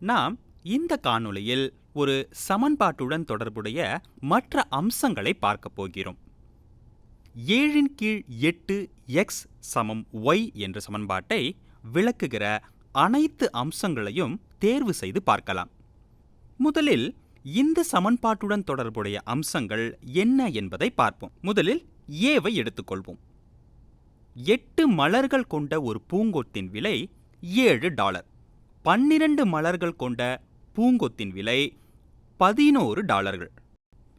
நாம் இந்த காணொளியில் ஒரு சமன்பாட்டுடன் தொடர்புடைய மற்ற அம்சங்களை பார்க்கப் போகிறோம். ஏழின் கீழ் எட்டு எக்ஸ் சமம் ஒய் என்ற சமன்பாட்டை விளக்குகிற அனைத்து அம்சங்களையும் தேர்வு செய்து பார்க்கலாம். முதலில் இந்த சமன்பாட்டுடன் தொடர்புடைய அம்சங்கள் என்ன என்பதை பார்ப்போம். முதலில் ஏவை எடுத்துக்கொள்வோம். எட்டு மலர்கள் கொண்ட ஒரு பூங்கொத்தின் விலை ஏழு டாலர். பன்னிரண்டு மலர்கள் கொண்ட பூங்கொத்தின் விலை பதினோரு டாலர்கள்.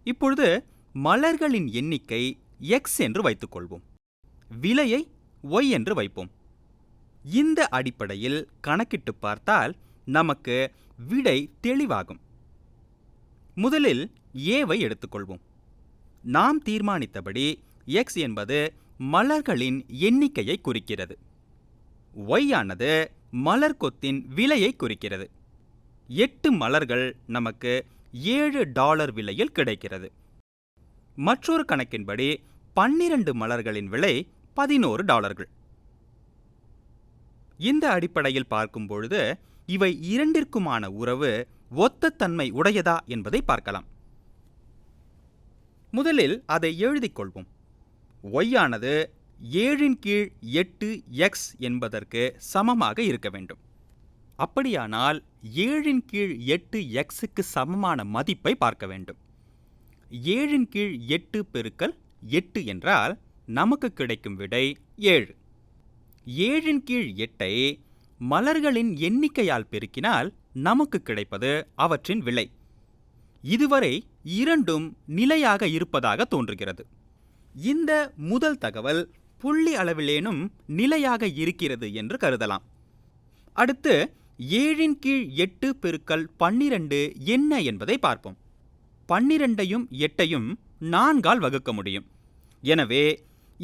இப்பொழுது மலர்களின் எண்ணிக்கை எக்ஸ் என்று வைத்துக்கொள்வோம். விலையை ஒய் என்று வைப்போம். இந்த அடிப்படையில் கணக்கிட்டு பார்த்தால் நமக்கு விடை தெளிவாகும். முதலில் ஏவை எடுத்துக்கொள்வோம். நாம் தீர்மானித்தபடி எக்ஸ் என்பது மலர்களின் எண்ணிக்கையை குறிக்கிறது. ஒய் ஆனது மலர் கொத்தின் விலையை குறிக்கிறது. எட்டு மலர்கள் நமக்கு ஏழு டாலர் விலையில் கிடைக்கிறது. மற்றொரு கணக்கின்படி பன்னிரண்டு மலர்களின் விலை பதினோரு டாலர்கள். இந்த அடிப்படையில் பார்க்கும் பொழுது இவை இரண்டிற்குமான உறவு ஒத்த தன்மை உடையதா என்பதை பார்க்கலாம். முதலில் அதை எழுதிக் கொள்வோம். ஏழின் கீழ் எட்டு எக்ஸ் என்பதற்கு சமமாக இருக்க வேண்டும். அப்படியானால் ஏழின் கீழ் எட்டு எக்ஸுக்கு சமமான மதிப்பை பார்க்க வேண்டும். ஏழின் கீழ் எட்டு பெருக்கல் எட்டு என்றால் நமக்கு கிடைக்கும் விடை ஏழு. ஏழின் கீழ் எட்டை மலர்களின் எண்ணிக்கையால் பெருக்கினால் நமக்கு கிடைப்பது அவற்றின் விலை. இதுவரை இரண்டும் நிலையாக இருப்பதாக தோன்றுகிறது. இந்த முதல் தகவல் புள்ளி அளவிலேனும் நிலையாக இருக்கிறது என்று கருதலாம். அடுத்து ஏழின் கீழ் எட்டு பெருக்கல் பன்னிரண்டு என்ன என்பதை பார்ப்போம். பன்னிரண்டையும் எட்டையும் நான்கால் வகுக்க முடியும். எனவே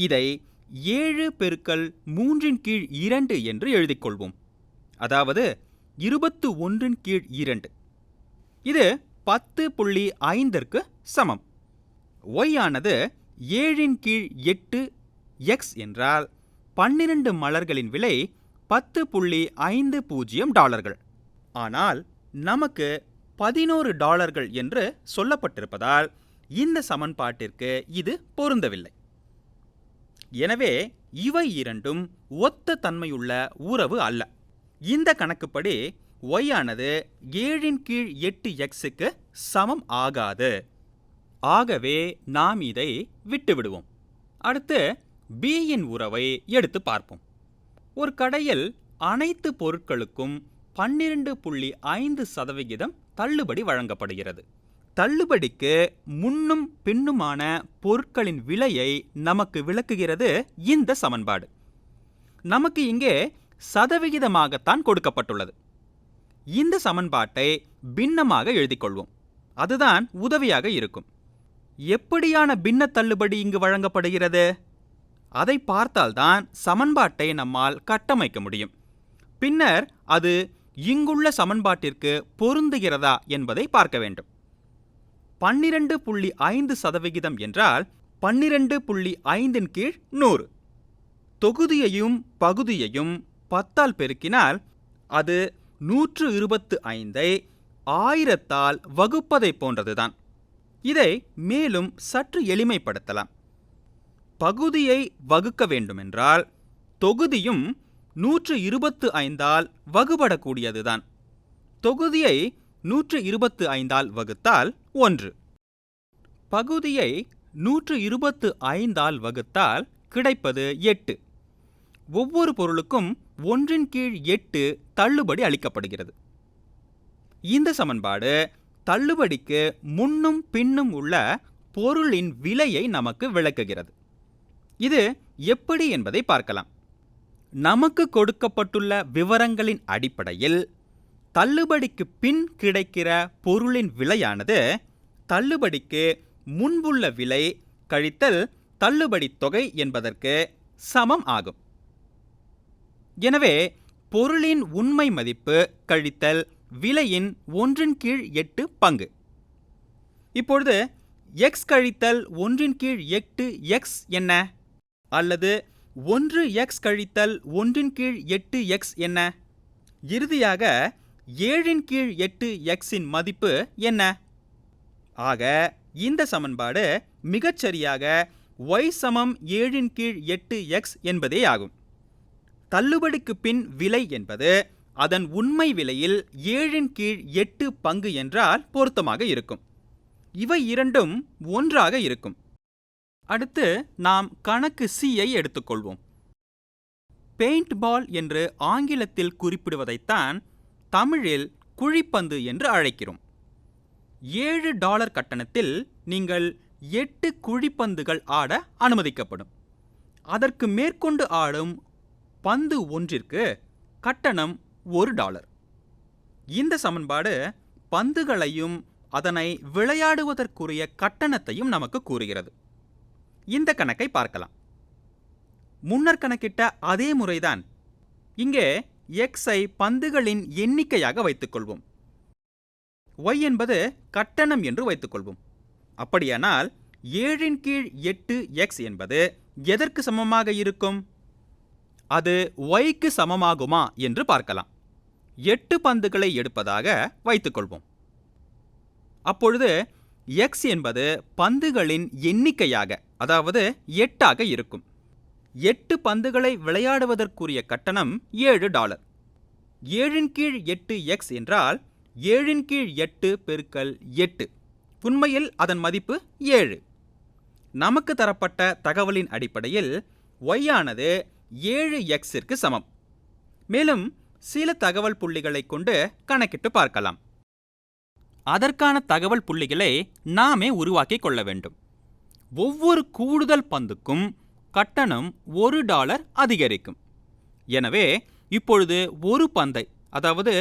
இதை ஏழு பெருக்கல் மூன்றின் கீழ் இரண்டு என்று எழுதிக் கொள்வோம் அதாவது இருபத்து ஒன்றின் கீழ் இரண்டு. இது பத்து புள்ளி ஐந்திற்கு சமம். ஒய் ஆனது ஏழின் கீழ் எட்டு எக்ஸ் என்றால் பன்னிரண்டு மலர்களின் விலை பத்து புள்ளி ஐந்து பூஜ்ஜியம் டாலர்கள். ஆனால் நமக்கு பதினோரு டாலர்கள் என்று சொல்லப்பட்டிருப்பதால் இந்த சமன்பாட்டிற்கு இது பொருந்தவில்லை. எனவே இவை இரண்டும் ஒத்த தன்மையுள்ள உறவு அல்ல. இந்த கணக்குப்படி ஒய் ஆனது ஏழின் கீழ் எட்டு எக்ஸுக்கு சமம் ஆகாது. ஆகவே நாம் இதை விட்டுவிடுவோம். அடுத்து பியின் உறவை எடுத்து பார்ப்போம். ஒரு கடையில் அனைத்து பொருட்களுக்கும் பன்னிரண்டு புள்ளி ஐந்து சதவிகிதம் தள்ளுபடி வழங்கப்படுகிறது. தள்ளுபடிக்கு முன்னும் பின்னுமான பொருட்களின் விலையை நமக்கு விளக்குகிறது இந்த சமன்பாடு. நமக்கு இங்கே சதவிகிதமாகத்தான் கொடுக்கப்பட்டுள்ளது. இந்த சமன்பாட்டை பின்னமாக எழுதிக்கொள்வோம் அதுதான் உதவியாக இருக்கும். எப்படியான பின்ன தள்ளுபடி இங்கு வழங்கப்படுகிறது? அதை பார்த்தால்தான் சமன்பாட்டை நம்மால் கட்டமைக்க முடியும். பின்னர் அது இங்குள்ள சமன்பாட்டிற்கு பொருந்துகிறதா என்பதை பார்க்க வேண்டும். பன்னிரண்டு புள்ளி ஐந்து சதவிகிதம் என்றால் பன்னிரண்டு புள்ளி ஐந்தின் கீழ் நூறு. தொகுதியையும் பகுதியையும் பத்தால் பெருக்கினால் அது நூற்று இருபத்து ஐந்தை ஆயிரத்தால் வகுப்பதை போன்றதுதான். இதை மேலும் சற்று எளிமைப்படுத்தலாம். பகுதியை வகுக்க வேண்டுமென்றால் தொகுதியும் நூற்று இருபத்து ஐந்தால் வகுபடக்கூடியதுதான். தொகுதியை நூற்று இருபத்து ஐந்தால் வகுத்தால் ஒன்று. பகுதியை நூற்று இருபத்து ஐந்தால் வகுத்தால் கிடைப்பது எட்டு. ஒவ்வொரு பொருளுக்கும் ஒன்றின் கீழ் எட்டு தள்ளுபடி அளிக்கப்படுகிறது. இந்த சமன்பாடு தள்ளுபடிக்கு முன்னும் பின்னும் உள்ள பொருளின் விலையை நமக்கு விளக்குகிறது. இது எப்படி என்பதை பார்க்கலாம். நமக்கு கொடுக்கப்பட்டுள்ள விவரங்களின் அடிப்படையில் தள்ளுபடிக்கு பின் கிடைக்கிற பொருளின் விலையானது தள்ளுபடிக்கு முன்புள்ள விலை கழித்தல் தள்ளுபடி தொகை என்பதற்கு சமம் ஆகும். எனவே பொருளின் உண்மை மதிப்பு கழித்தல் விலையின் ஒன்றின் கீழ் எட்டு பங்கு. இப்பொழுது எக்ஸ் கழித்தல் ஒன்றின் கீழ் எட்டு எக்ஸ் என்ன? அல்லது ஒன்று எக்ஸ் கழித்தல் ஒன்றின் கீழ் எட்டு எக்ஸ் என்ன? இறுதியாக ஏழின் கீழ் எட்டு எக்ஸின் மதிப்பு என்ன? ஆக இந்த சமன்பாடு மிகச்சரியாக ஒய் சமம் ஏழின் கீழ் எட்டு எக்ஸ் என்பதே ஆகும். தள்ளுபடிக்கு பின் விலை என்பது அதன் உண்மை விலையில் ஏழின் கீழ் எட்டு பங்கு என்றால் பொருத்தமாக இருக்கும். இவை இரண்டும் ஒன்றாக இருக்கும். அடுத்து நாம் கணக்கு சியை எடுத்துக்கொள்வோம். பெயிண்ட் பால் என்று ஆங்கிலத்தில் குறிப்பிடுவதைத்தான் தமிழில் குழிப்பந்து என்று அழைக்கிறோம். ஏழு டாலர் கட்டணத்தில் நீங்கள் எட்டு குழிப்பந்துகள் ஆட அனுமதிக்கப்படும். அதற்கு மேற்கொண்டு ஆடும் பந்து ஒன்றிற்கு கட்டணம் ஒரு டாலர். இந்த சமன்பாடு பந்துகளையும் அதனை விளையாடுவதற்குரிய கட்டணத்தையும் நமக்கு கூறுகிறது. இந்த கணக்கை பார்க்கலாம். முன்னர் கணக்கிட்ட அதே முறைதான் இங்கே எக்ஸை பந்துகளின் எண்ணிக்கையாக வைத்துக்கொள்வோம். ஒய் என்பது கட்டணம் என்று வைத்துக்கொள்வோம். அப்படியானால் ஏழின் கீழ் எட்டு எக்ஸ் என்பது எதற்கு சமமாக இருக்கும்? அது ஒய்க்கு சமமாகுமா என்று பார்க்கலாம். எட்டு பந்துகளை எடுப்பதாக வைத்துக்கொள்வோம். அப்பொழுது எக்ஸ் என்பது பந்துகளின் எண்ணிக்கையாக அதாவது எட்டாக இருக்கும். எட்டு பந்துகளை விளையாடுவதற்குரிய கட்டணம் ஏழு டாலர். ஏழின் கீழ் எட்டு எக்ஸ் என்றால் ஏழின் கீழ் எட்டு பெருக்கல் எட்டு. உண்மையில் அதன் மதிப்பு ஏழு. நமக்கு தரப்பட்ட தகவலின் அடிப்படையில் ஒய்யானது ஆனது ஏழு எக்ஸிற்கு சமம். மேலும் சில தகவல் புள்ளிகளை கொண்டு கணக்கிட்டு பார்க்கலாம். அதற்கான தகவல் புள்ளிகளை நாமே உருவாக்கிக் கொள்ள வேண்டும். ஒவ்வொரு கூடுதல் பந்துக்கும் கட்டணம் ஒரு டாலர் அதிகரிக்கும். எனவே இப்பொழுது ஒரு பந்தை அதாவது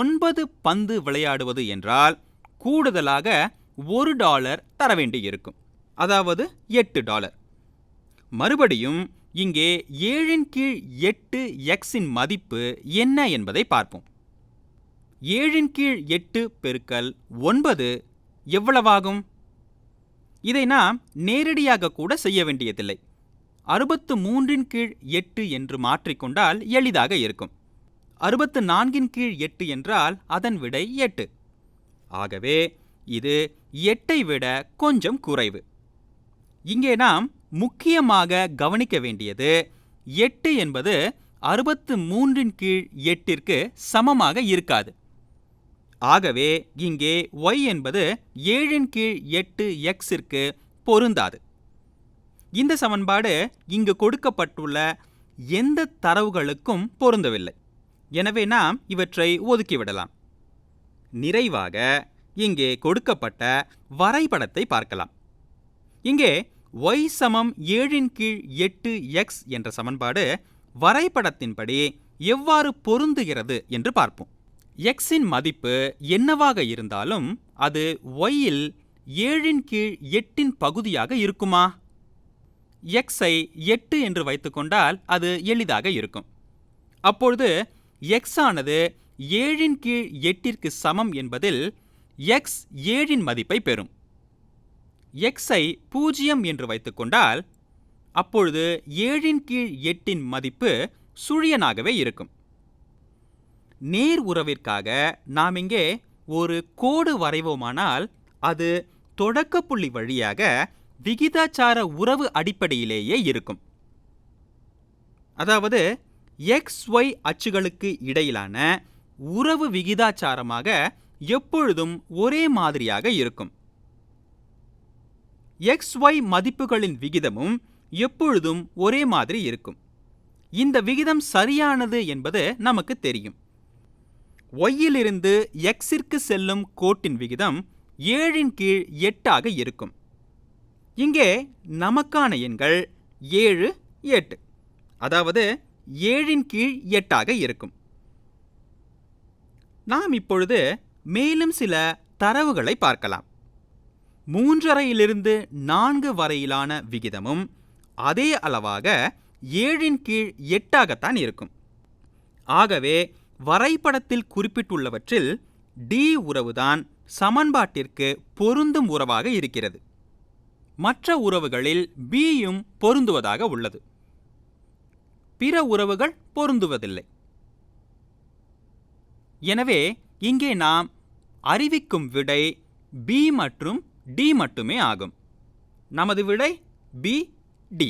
ஒன்பது பந்து விளையாடுவது என்றால் கூடுதலாக ஒரு டாலர் தர வேண்டியிருக்கும். அதாவது எட்டு டாலர். மறுபடியும் இங்கே ஏழின் கீழ் எட்டு எக்ஸின் மதிப்பு என்ன என்பதை பார்ப்போம். ஏழின் கீழ் எட்டு பெருக்கல் ஒன்பது எவ்வளவாகும்? இதை நாம் நேரடியாக கூட செய்ய வேண்டியதில்லை. அறுபத்து மூன்றின் கீழ் எட்டு என்று மாற்றிக்கொண்டால் எளிதாக இருக்கும். அறுபத்து நான்கின் கீழ் எட்டு என்றால் அதன் விடை எட்டு. ஆகவே இது எட்டை விட கொஞ்சம் குறைவு. இங்கே நாம் முக்கியமாக கவனிக்க வேண்டியது எட்டு என்பது அறுபத்து மூன்றின் கீழ் எட்டிற்கு சமமாக இருக்காது. ஆகவே இங்கே ஒய் என்பது ஏழின் கீழ் எட்டு எக்ஸிற்கு பொருந்தாது. இந்த சமன்பாடு இங்கு கொடுக்கப்பட்டுள்ள எந்த தரவுகளுக்கும் பொருந்தவில்லை. எனவே நாம் இவற்றை ஒதுக்கிவிடலாம் நிறைவாக இங்கே கொடுக்கப்பட்ட வரைபடத்தை பார்க்கலாம். இங்கே ஒய் சமம் ஏழின் கீழ் எட்டு எக்ஸ் என்ற சமன்பாடு வரைபடத்தின்படி எவ்வாறு பொருந்துகிறது என்று பார்ப்போம். எக்ஸின் மதிப்பு என்னவாக இருந்தாலும் அது ஒய்யில் ஏழின் கீழ் எட்டின் பகுதியாக இருக்குமா? எக்ஸை எட்டு என்று வைத்துக்கொண்டால் அது எளிதாக இருக்கும். அப்பொழுது எக்ஸ் ஆனது ஏழின் கீழ் எட்டிற்கு சமம் என்பதில் எக்ஸ் ஏழின் மதிப்பை பெறும். எக்ஸை பூஜ்ஜியம் என்று வைத்துக்கொண்டால் அப்பொழுது ஏழின் கீழ் எட்டின் மதிப்பு சுழியனாகவே இருக்கும். நேர் உறவிற்காக நாம் இங்கே ஒரு கோடு வரைவோமானால் அது தொடக்க புள்ளி வழியாக விகிதாச்சார உறவு அடிப்படையிலேயே இருக்கும். அதாவது எக்ஸ் ஒய் அச்சுகளுக்கு இடையிலான உறவு விகிதாச்சாரமாக எப்பொழுதும் ஒரே மாதிரியாக இருக்கும். எக்ஸ் ஒய் மதிப்புகளின் விகிதமும் எப்பொழுதும் ஒரே மாதிரி இருக்கும். இந்த விகிதம் சரியானது என்பது நமக்கு தெரியும். ஒய்யிலிருந்து எக்ஸிற்கு செல்லும் கோட்டின் விகிதம் ஏழின் கீழ் எட்டாக இருக்கும். இங்கே நமக்கான எண்கள் ஏழு எட்டு. அதாவது ஏழின் கீழ் எட்டாக இருக்கும். நாம் இப்பொழுது மேலும் சில தரவுகளை பார்க்கலாம். மூன்றரையிலிருந்து நான்கு வரையிலான விகிதமும் அதே அளவாக ஏழின் கீழ் எட்டாகத்தான் இருக்கும். ஆகவே வரைபடத்தில் குறிப்பிட்டுள்ளவற்றில் டி உறவுதான் சமன்பாட்டிற்கு பொருந்தும் உறவாக இருக்கிறது. மற்ற உறவுகளில் பியும் பொருந்துவதாக உள்ளது. பிற உறவுகள் பொருந்துவதில்லை. எனவே இங்கே நாம் அறிவிக்கும் விடை பி மற்றும் டி மட்டுமே ஆகும். நமது விடை பி டி